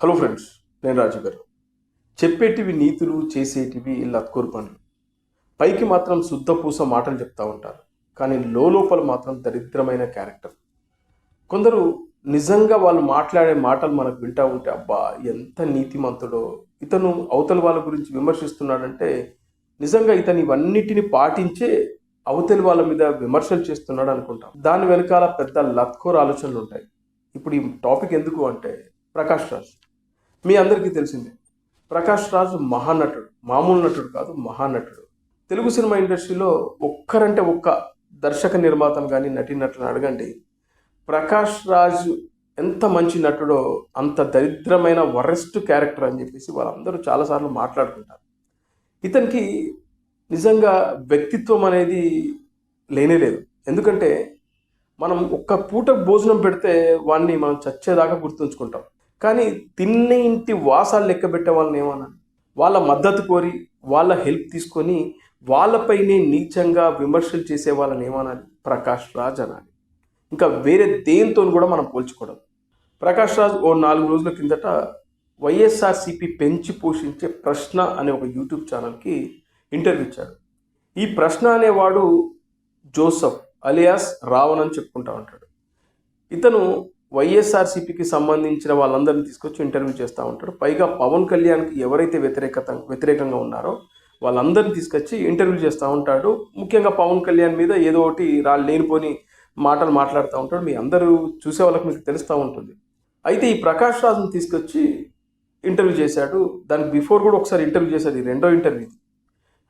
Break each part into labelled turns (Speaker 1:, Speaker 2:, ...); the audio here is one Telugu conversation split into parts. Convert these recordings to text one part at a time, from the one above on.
Speaker 1: హలో ఫ్రెండ్స్ నేను రాజు గారు. చెప్పేటివి నీతులు చేసేటివి లత్కోరు పనులు పైకి మాత్రం శుద్ధ పూస మాటలు చెప్తూ ఉంటారు కానీ లోపల మాత్రం దరిద్రమైన క్యారెక్టర్ కొందరు నిజంగా వాళ్ళు మాట్లాడే మాటలు మనకు వింటా ఉంటే అబ్బా ఎంత నీతిమంతుడో. ఇతను అవతల వాళ్ళ గురించి విమర్శిస్తున్నాడంటే నిజంగా ఇతను ఇవన్నిటిని పాటించే అవతలి వాళ్ళ మీద విమర్శలు చేస్తున్నాడు అనుకుంటాం. దాని వెనకాల పెద్ద లత్కోర్ ఆలోచనలు ఉంటాయి. ఇప్పుడు ఈ టాపిక్ ఎందుకు అంటే ప్రకాష్ రాజ్. మీ అందరికీ తెలిసిందే. ప్రకాష్ రాజ్ మహానటుడు మామూలు నటుడు కాదు మహానటుడు. తెలుగు సినిమా ఇండస్ట్రీలో ఒక్కరంటే ఒక్క దర్శక నిర్మాతను కానీ నటీనటులను అడగండి. ప్రకాష్ రాజ్ ఎంత మంచి నటుడో అంత దరిద్రమైన వరెస్ట్ క్యారెక్టర్ అని చెప్పేసి వాళ్ళందరూ చాలాసార్లు మాట్లాడుకుంటారు. ఇతనికి నిజంగా వ్యక్తిత్వం అనేది లేనే లేదు. ఎందుకంటే మనం ఒక్క పూట భోజనం పెడితే వాడిని మనం చచ్చేదాకా గుర్తుంచుకుంటాం. కానీ తిన్న ఇంటి వాసాలు లెక్క పెట్టే వాళ్ళని ఏమన్నాను వాళ్ళ మద్దతు కోరి వాళ్ళ హెల్ప్ తీసుకొని వాళ్ళపైనే నీచంగా విమర్శలు చేసే వాళ్ళని ఏమనాలి ప్రకాష్ రాజ్ అనాలి. ఇంకా వేరే దేంతో కూడా మనం పోల్చుకోవడం. ప్రకాష్ రాజ్ ఓ నాలుగు రోజుల కిందట వైఎస్ఆర్సిపి పెంచి పోషించే ప్రశ్న అనే ఒక యూట్యూబ్ ఛానల్కి ఇంటర్వ్యూ ఇచ్చాడు ఈ ప్రశ్న అనేవాడు జోసఫ్ అలియాస్ రావణ్ అని చెప్పుకుంటా ఉంటాడు. ఇతను వైఎస్ఆర్సీపీకి సంబంధించిన వాళ్ళందరినీ తీసుకొచ్చి ఇంటర్వ్యూ చేస్తూ ఉంటాడు పైగా పవన్ కళ్యాణ్కి ఎవరైతే వ్యతిరేకత వ్యతిరేకంగా ఉన్నారో వాళ్ళందరినీ తీసుకొచ్చి ఇంటర్వ్యూ చేస్తూ ఉంటాడు. ముఖ్యంగా పవన్ కళ్యాణ్ మీద ఏదో ఒకటి రాళ్ళు లేనిపోని మాటలు మాట్లాడుతూ ఉంటాడు. మీ అందరూ చూసే వాళ్ళకి మీకు తెలుస్తూ ఉంటుంది. అయితే ఈ ప్రకాష్ రాజ్ని తీసుకొచ్చి ఇంటర్వ్యూ చేశాడు. దానికి బిఫోర్ కూడా ఒకసారి ఇంటర్వ్యూ చేశాడు. ఈ రెండో ఇంటర్వ్యూ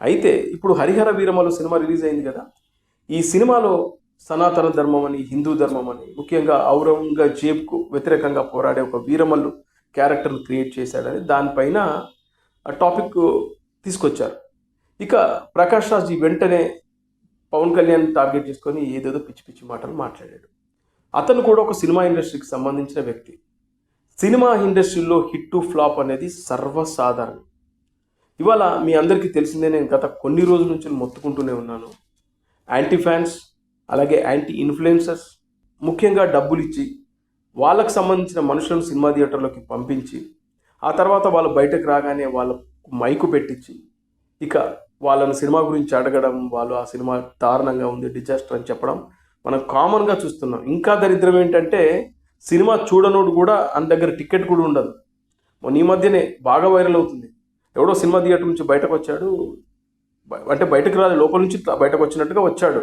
Speaker 1: అయితే ఇప్పుడు హరిహర వీరమలు సినిమా రిలీజ్ అయింది కదా. ఈ సినిమాలో సనాతన ధర్మం అని హిందూ ధర్మం అని ముఖ్యంగా ఔరంగజేబ్కు వ్యతిరేకంగా పోరాడే ఒక వీరమల్లు క్యారెక్టర్ను క్రియేట్ చేశాడని దానిపైన టాపిక్ తీసుకొచ్చారు. ఇక ప్రకాష్ రాజ్జీ వెంటనే పవన్ కళ్యాణ్ టార్గెట్ చేసుకొని ఏదేదో పిచ్చి పిచ్చి మాటలు మాట్లాడాడు. అతను కూడా ఒక సినిమా ఇండస్ట్రీకి సంబంధించిన వ్యక్తి. సినిమా ఇండస్ట్రీలో హిట్ టు ఫ్లాప్ అనేది సర్వసాధారణం. ఇవాళ మీ అందరికీ తెలిసిందే నేను గత కొన్ని రోజుల నుంచి మొత్తుకుంటూనే ఉన్నాను. యాంటీ ఫ్యాన్స్ అలాగే యాంటీ ఇన్ఫ్లుయెన్సర్స్ ముఖ్యంగా డబ్బులు ఇచ్చి వాళ్ళకు సంబంధించిన మనుషులను సినిమా థియేటర్లోకి పంపించి ఆ తర్వాత వాళ్ళు బయటకు రాగానే వాళ్ళ మైకు పెట్టించి ఇక వాళ్ళని సినిమా గురించి అడగడం వాళ్ళు ఆ సినిమా దారుణంగా ఉంది డిజాస్టర్ అని చెప్పడం మనం కామన్గా చూస్తున్నాం. ఇంకా దరిద్రం ఏంటంటే సినిమా చూడనోడు కూడా అని దగ్గర టికెట్ కూడా ఉండదు. మొన్న ఈ మధ్యనే బాగా వైరల్ అవుతుంది. ఎవడో సినిమా థియేటర్ నుంచి బయటకు వచ్చాడు అంటే బయటకు రాదు లోపల నుంచి బయటకు వచ్చినట్టుగా వచ్చాడు.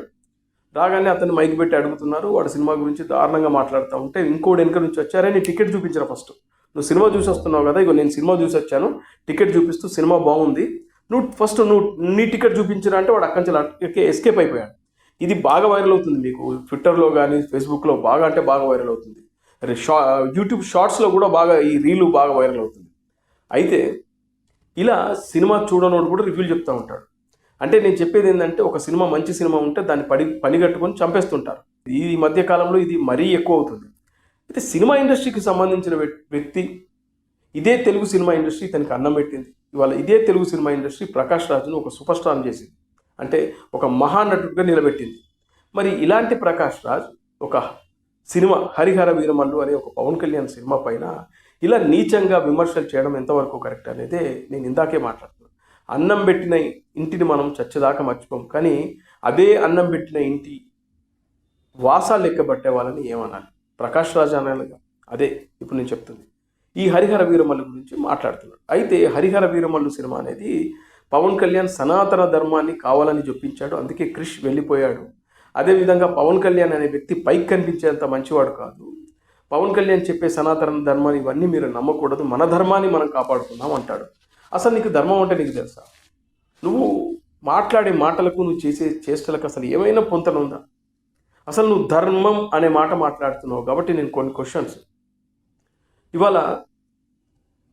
Speaker 1: రాగానే అతన్ని మైక్ పెట్టి అడుగుతున్నారు. వాడు సినిమా గురించి దారుణంగా మాట్లాడుతూ ఉంటే ఇంకోటి వెనక నుంచి వచ్చారే నీ టికెట్ చూపించరా ఫస్ట్. నువ్వు సినిమా చూసి వస్తున్నావు కదా ఇగో నేను సినిమా చూసి వచ్చాను టికెట్ చూపిస్తూ సినిమా బాగుంది. నువ్వు ఫస్ట్ నువ్వు నీ టికెట్ చూపించిన అంటే వాడు అక్కడి నుంచి ఎస్కేప్ అయిపోయాడు. ఇది బాగా వైరల్ అవుతుంది మీకు. ట్విట్టర్లో కానీ ఫేస్బుక్లో బాగా అంటే బాగా వైరల్ అవుతుంది. అరే షా యూట్యూబ్ షార్ట్స్లో కూడా బాగా ఈ రీలు బాగా వైరల్ అవుతుంది. అయితే ఇలా సినిమా చూడనోడు కూడా రివ్యూలు చెప్తూ ఉంటాడు. అంటే నేను చెప్పేది ఏంటంటే ఒక సినిమా మంచి సినిమా ఉంటే దాన్ని పడి పనిగట్టుకొని చంపేస్తుంటారు. ఈ మధ్య కాలంలో ఇది మరీ ఎక్కువ అవుతుంది. అయితే సినిమా ఇండస్ట్రీకి సంబంధించిన వ్యక్- వ్యక్తి ఇదే తెలుగు సినిమా ఇండస్ట్రీ తనకి అన్నం పెట్టింది. ఇవాళ ఇదే తెలుగు సినిమా ఇండస్ట్రీ ప్రకాష్ రాజును ఒక సూపర్ స్టార్ చేసింది. అంటే ఒక మహానటుడిగా నిలబెట్టింది. మరి ఇలాంటి ప్రకాష్ రాజ్ ఒక సినిమా హరిహర వీరమల్లు అనే ఒక పవన్ కళ్యాణ్ సినిమా పైన ఇలా నీచంగా విమర్శలు చేయడం ఎంతవరకు కరెక్ట్ అనేది నేను ఇందాకే మాట్లాడుతున్నాను అన్నం పెట్టిన ఇంటిని మనం చచ్చేదాకా మర్చిపోం. కానీ అదే అన్నం పెట్టిన ఇంటి వాసాలు లెక్కబట్టే వాళ్ళని ఏమనాలి? ప్రకాష్ రాజ్ అనాలిగా అదే ఇప్పుడు నేను చెప్తుంది. ఈ హరిహర వీరమల్లు గురించి మాట్లాడుతున్నాడు. అయితే హరిహర వీరమల్లు సినిమా అనేది పవన్ కళ్యాణ్ సనాతన ధర్మాన్ని కావాలని చెప్పించాడు అందుకే క్రిష్ వెళ్ళిపోయాడు. అదేవిధంగా పవన్ కళ్యాణ్ అనే వ్యక్తి పైకి కనిపించేంత మంచివాడు కాదు. పవన్ కళ్యాణ్ చెప్పే సనాతన ధర్మాన్ని ఇవన్నీ మీరు నమ్మకూడదు. మన ధర్మాన్ని మనం కాపాడుకుందాం అంటాడు. అసలు నీకు ధర్మం అంటే నీకు తెలుసా? నువ్వు మాట్లాడే మాటలకు నువ్వు చేసే చేష్టలకు అసలు ఏమైనా పొంతన ఉందా? అసలు నువ్వు ధర్మం అనే మాట మాట్లాడుతున్నావు కాబట్టి నేను కొన్ని క్వశ్చన్స్ ఇవాళ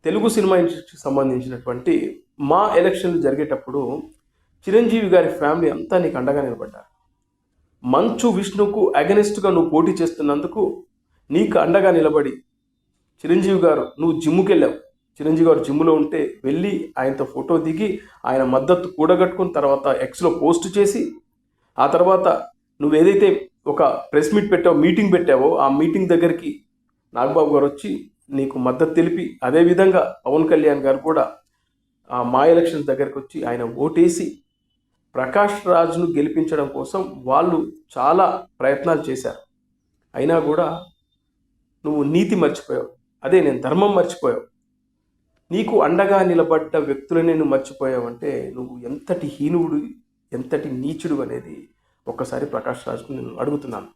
Speaker 1: తెలుగు సినిమా ఇండస్ట్రీకి సంబంధించినటువంటి మా ఎలక్షన్లు జరిగేటప్పుడు చిరంజీవి గారి ఫ్యామిలీ అంతా నీకు అండగా నిలబడ్డారు. మంచు విష్ణుకు అగనిస్ట్గా నువ్వు పోటీ చేస్తున్నందుకు నీకు అండగా నిలబడి చిరంజీవి గారు నువ్వు జిమ్ముకెళ్ళావు. చిరంజీవి గారు జిమ్లో ఉంటే వెళ్ళి ఆయనతో ఫోటో దిగి ఆయన మద్దతు కూడగట్టుకుని తర్వాత ఎక్స్లో పోస్ట్ చేసి ఆ తర్వాత నువ్వు ఏదైతే ఒక ప్రెస్ మీట్ పెట్టావో మీటింగ్ పెట్టావో ఆ మీటింగ్ దగ్గరికి నాగబాబు గారు వచ్చి నీకు మద్దతు తెలిపి అదేవిధంగా పవన్ కళ్యాణ్ గారు కూడా ఆ మా ఎలక్షన్స్ వచ్చి ఆయన ఓటేసి ప్రకాష్ రాజ్ను గెలిపించడం కోసం వాళ్ళు చాలా ప్రయత్నాలు చేశారు. అయినా కూడా నువ్వు నీతి మర్చిపోయావు. అదే నేను ధర్మం మర్చిపోయావు. నీకు అండగా నిలబడ్డ వ్యక్తులనే నువ్వు మర్చిపోయావంటే నువ్వు ఎంతటి హీనువుడు ఎంతటి నీచుడు అనేది ఒక్కసారి ప్రకాష్ రాజ్కు నేను అడుగుతున్నాను.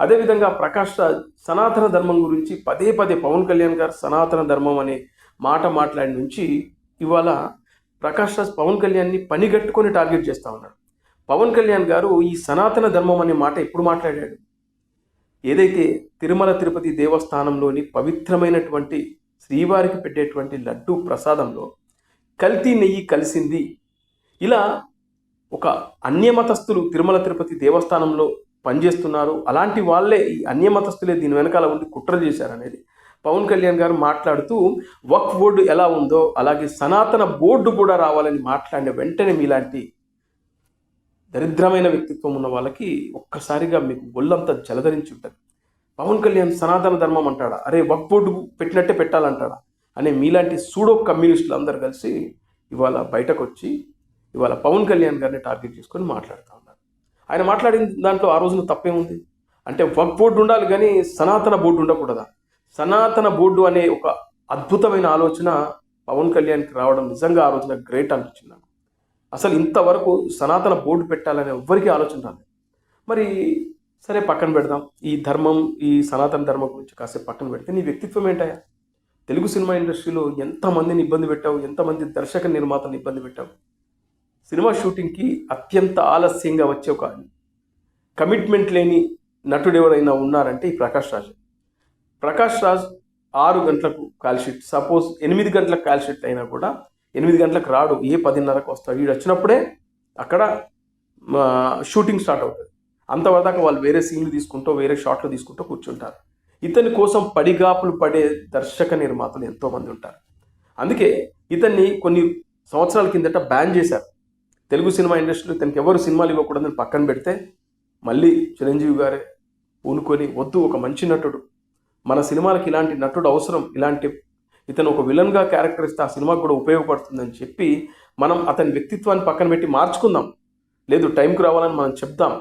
Speaker 1: అదేవిధంగా ప్రకాష్ రాజ్ సనాతన ధర్మం గురించి పదే పదే పవన్ కళ్యాణ్ గారు సనాతన ధర్మం అనే మాట మాట్లాడి నుంచి ఇవాళ ప్రకాష్ రాజ్ పవన్ కళ్యాణ్ని పనిగట్టుకొని టార్గెట్ చేస్తూ ఉన్నాడు. పవన్ కళ్యాణ్ గారు ఈ సనాతన ధర్మం అనే మాట ఎప్పుడు మాట్లాడాడు? ఏదైతే తిరుమల తిరుపతి దేవస్థానంలోని పవిత్రమైనటువంటి శ్రీవారికి పెట్టేటువంటి లడ్డు ప్రసాదంలో కల్తీ నెయ్యి కలిసింది. ఇలా ఒక అన్యమతస్థులు తిరుమల తిరుపతి దేవస్థానంలో పనిచేస్తున్నారు. అలాంటి వాళ్ళే ఈ అన్యమతస్థులే దీని వెనకాల ఉండి కుట్ర చేశారనేది పవన్ కళ్యాణ్ గారు మాట్లాడుతూ వక్ బోర్డు ఎలా ఉందో అలాగే సనాతన బోర్డు కూడా రావాలని మాట్లాడిన వెంటనే మీలాంటి దరిద్రమైన వ్యక్తిత్వం ఉన్న వాళ్ళకి ఒక్కసారిగా మీకు ఒళ్ళంతా జలధరించి ఉంటుంది పవన్ కళ్యాణ్ సనాతన ధర్మం అంటాడా? అరే వక్ బోర్డు పెట్టినట్టే పెట్టాలంటాడా? అనే మీలాంటి సూడో కమ్యూనిస్టులు అందరు కలిసి ఇవాళ బయటకు వచ్చి ఇవాళ పవన్ కళ్యాణ్ గారిని టార్గెట్ చేసుకొని మాట్లాడుతూ ఉన్నారు. ఆయన మాట్లాడిన దాంట్లో ఆ రోజున తప్పేముంది? అంటే వక్ బోర్డు ఉండాలి కానీ సనాతన బోర్డు ఉండకూడదా? సనాతన బోర్డు అనే ఒక అద్భుతమైన ఆలోచన పవన్ కళ్యాణ్కి రావడం నిజంగా ఆ రోజున గ్రేట్ అనిపించింది నాకు. అసలు ఇంతవరకు సనాతన బోర్డు పెట్టాలనే ఎవ్వరికీ ఆలోచన రాలేదు. మరి సరే పక్కన పెడదాం. ఈ ధర్మం ఈ సనాతన ధర్మం గురించి కాసేపు పక్కన పెడితే నీ వ్యక్తిత్వం ఏంటయ్యా? తెలుగు సినిమా ఇండస్ట్రీలో ఎంతమందిని ఇబ్బంది పెట్టావు? ఎంతమంది దర్శక నిర్మాతలను ఇబ్బంది పెట్టావు? సినిమా షూటింగ్కి అత్యంత ఆలస్యంగా వచ్చే ఒక కమిట్మెంట్ లేని నటుడు ఎవరైనా ఉన్నారంటే ఈ ప్రకాష్ రాజ్. ప్రకాష్ రాజ్ ఆరు గంటలకు కాల్ షీట్. సపోజ్ ఎనిమిది గంటలకు కాల్ షీట్ అయినా కూడా ఎనిమిది గంటలకు రాడు. ఏ పదిన్నరకు వస్తాడు? వీడు వచ్చినప్పుడే అక్కడ షూటింగ్ స్టార్ట్ అవుతుంది. అంతవరదాకా వాళ్ళు వేరే సీన్లు తీసుకుంటూ వేరే షాట్లు తీసుకుంటూ కూర్చుంటారు. ఇతని కోసం పడిగాపులు పడే దర్శక నిర్మాతలు ఎంతోమంది ఉంటారు. అందుకే ఇతన్ని కొన్ని సంవత్సరాల కిందట బ్యాన్ చేశారు. తెలుగు సినిమా ఇండస్ట్రీలో ఇతనికి ఎవరు సినిమాలు ఇవ్వకూడదని పక్కన పెడితే మళ్ళీ చిరంజీవి గారే పూనుకొని వద్దు ఒక మంచి నటుడు. మన సినిమాలకి ఇలాంటి నటుడు అవసరం. ఇలాంటి ఇతను ఒక విలన్గా క్యారెక్టర్ ఇస్తే ఆ సినిమాకు కూడా ఉపయోగపడుతుందని చెప్పి మనం అతని వ్యక్తిత్వాన్ని పక్కన పెట్టి మార్చుకుందాం. లేదు టైంకి రావాలని మనం చెప్దాం.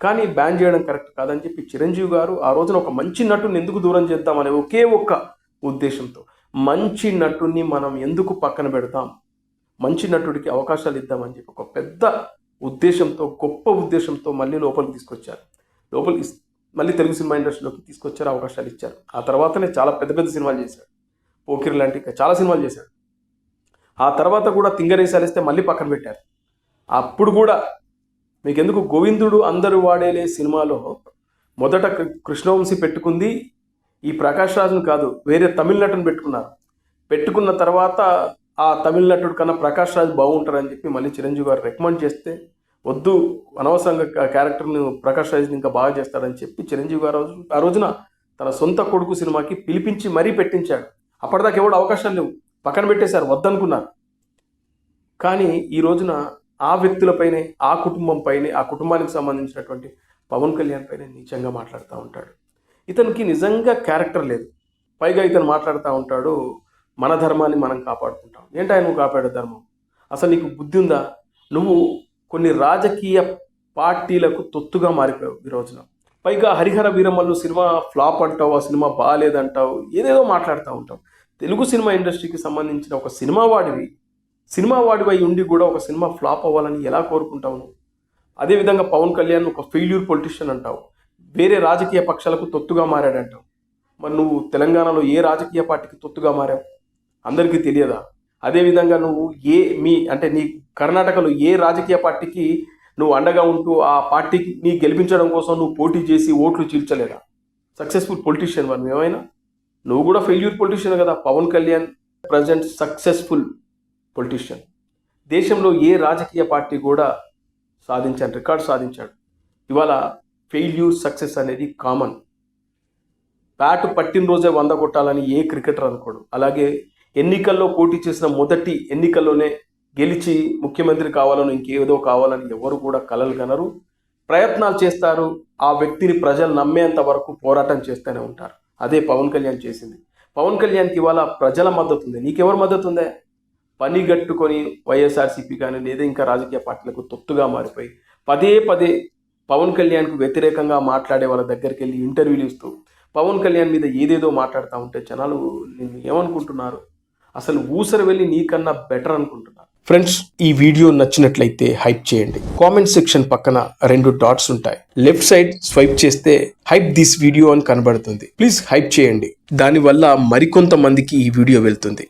Speaker 1: కానీ బ్యాన్ చేయడం కరెక్ట్ కాదని చెప్పి చిరంజీవి గారు ఆ రోజున ఒక మంచి నటుని ఎందుకు దూరం చేద్దాం అనే ఒకే ఒక్క ఉద్దేశంతో మంచి నటుని మనం ఎందుకు పక్కన పెడతాం? మంచి నటుడికి అవకాశాలు ఇద్దామని చెప్పి ఒక పెద్ద ఉద్దేశంతో గొప్ప ఉద్దేశంతో మళ్ళీ లోపలికి తీసుకొచ్చారు. లోపలికి మళ్ళీ తెలుగు సినిమా ఇండస్ట్రీలోకి తీసుకొచ్చారు అవకాశాలు ఇచ్చారు. ఆ తర్వాతనే చాలా పెద్ద పెద్ద సినిమాలు చేశాడు పోకిరి లాంటి చాలా సినిమాలు చేశాడు ఆ తర్వాత కూడా తింగరేసాలిస్తే మళ్ళీ పక్కన పెట్టారు. అప్పుడు కూడా మీకెందుకు గోవిందుడు అందరూ వాడేలే సినిమాలో? మొదట కృ- కృష్ణవంశీ పెట్టుకుంది ఈ ప్రకాష్ రాజును కాదు వేరే తమిళ నటుని పెట్టుకున్నారు పెట్టుకున్న తర్వాత ఆ తమిళ నటుడు కన్నా ప్రకాష్ రాజ్ బాగుంటారని చెప్పి మళ్ళీ చిరంజీవి గారు రికమెండ్ చేస్తే వద్దు అనవసరంగా క్యారెక్టర్ని ప్రకాష్ రాజ్ని ఇంకా బాగా చేస్తాడని చెప్పి చిరంజీవి గారు ఆ రోజు ఆ రోజున తన సొంత కొడుకు సినిమాకి పిలిపించి మరీ పెట్టించాడు. అప్పటిదాకా ఎవడు అవకాశాలు లేవు. పక్కన పెట్టేశారు వద్దనుకున్నారు. కానీ ఈ రోజున ఆ వ్యక్తులపైనే ఆ కుటుంబంపైనే ఆ కుటుంబానికి సంబంధించినటువంటి పవన్ కళ్యాణ్ పైన నీచంగా మాట్లాడుతూ ఉంటాడు. ఇతనికి నిజంగా క్యారెక్టర్ లేదు. పైగా ఇతను మాట్లాడుతూ ఉంటాడు మన ధర్మాన్ని మనం కాపాడుకుంటాం. ఏంటా నువ్వు కాపాడే ధర్మం? అసలు నీకు బుద్ధి ఉందా? నువ్వు కొన్ని రాజకీయ పార్టీలకు తొత్తుగా మారిపోయావు ఈ రోజున. పైగా హరిహర వీరమల్లు సినిమా ఫ్లాప్ అంటావు ఆ సినిమా బాగాలేదంటావు ఏదేదో మాట్లాడుతూ ఉంటావు. తెలుగు సినిమా ఇండస్ట్రీకి సంబంధించిన ఒక సినిమా వాడివి. సినిమా వాడివై ఉండి కూడా ఒక సినిమా ఫ్లాప్ అవ్వాలని ఎలా కోరుకుంటావు నువ్వు? అదేవిధంగా పవన్ కళ్యాణ్ ఒక ఫెయిల్యూర్ పొలిటీషియన్ అంటావు. వేరే రాజకీయ పక్షాలకు తొత్తుగా మారాడంటావు. మరి నువ్వు తెలంగాణలో ఏ రాజకీయ పార్టీకి తొత్తుగా మారావు? అందరికీ తెలియదా? అదేవిధంగా నువ్వు ఏ మీ అంటే నీ కర్ణాటకలో ఏ రాజకీయ పార్టీకి నువ్వు అండగా ఉంటూ ఆ పార్టీకి నీ గెలిపించడం కోసం నువ్వు పోటీ చేసి ఓట్లు చీల్చలేదా? సక్సెస్ఫుల్ పొలిటీషియన్ మనం ఏమైనా నువ్వు కూడా ఫెయిల్యూర్ పొలిటీషియన్ కదా. Pawan Kalyan present successful politician దేశంలో ఏ రాజకీయ పార్టీ కూడా సాధించాడు రికార్డ్ సాధించాడు. ఇవాళ ఫెయిల్యూర్ సక్సెస్ అనేది కామన్ బ్యాట్ పట్టిన రోజే వంద కొట్టాలని ఏ క్రికెటర్ అనుకోడు. అలాగే ఎన్నికల్లో పోటీ చేసిన మొదటి ఎన్నికల్లోనే గెలిచి ముఖ్యమంత్రి కావాలని ఇంకేదో కావాలని ఎవరు కూడా కలలు కనరు. ప్రయత్నాలు చేస్తారు. ఆ వ్యక్తిని ప్రజలు నమ్మేంత వరకు పోరాటం చేస్తూనే ఉంటారు. అదే పవన్ కళ్యాణ్ చేసింది. పవన్ కళ్యాణ్కి ఇవాళ ప్రజల మద్దతు ఉంది. నీకెవరు మద్దతు ఉందే? పని గట్టుకొని వైఎస్ఆర్సీపీ కానీ లేదా ఇంకా రాజకీయ పార్టీలకు తొత్తుగా మారిపోయి పదే పదే పవన్ కళ్యాణ్కు వ్యతిరేకంగా మాట్లాడే వాళ్ళ దగ్గరికి వెళ్ళి ఇంటర్వ్యూలు ఇస్తూ పవన్ కళ్యాణ్ మీద ఏదేదో మాట్లాడుతూ ఉంటే జనాలు నేను ఏమనుకుంటున్నారు? అసలు ఊసరు వెళ్ళి నీకన్నా బెటర్ అనుకుంటున్నారు. ఫ్రెండ్స్ ఈ వీడియో నచ్చినట్లయితే హైప్ చేయండి. కామెంట్ సెక్షన్ పక్కన రెండు డాట్స్ ఉంటాయి. లెఫ్ట్ సైడ్ స్వైప్ చేస్తే హైప్ దిస్ వీడియో అని కనబడుతుంది. ప్లీజ్ హైప్ చేయండి. దానివల్ల మరికొంతమందికి ఈ వీడియో వెళ్తుంది.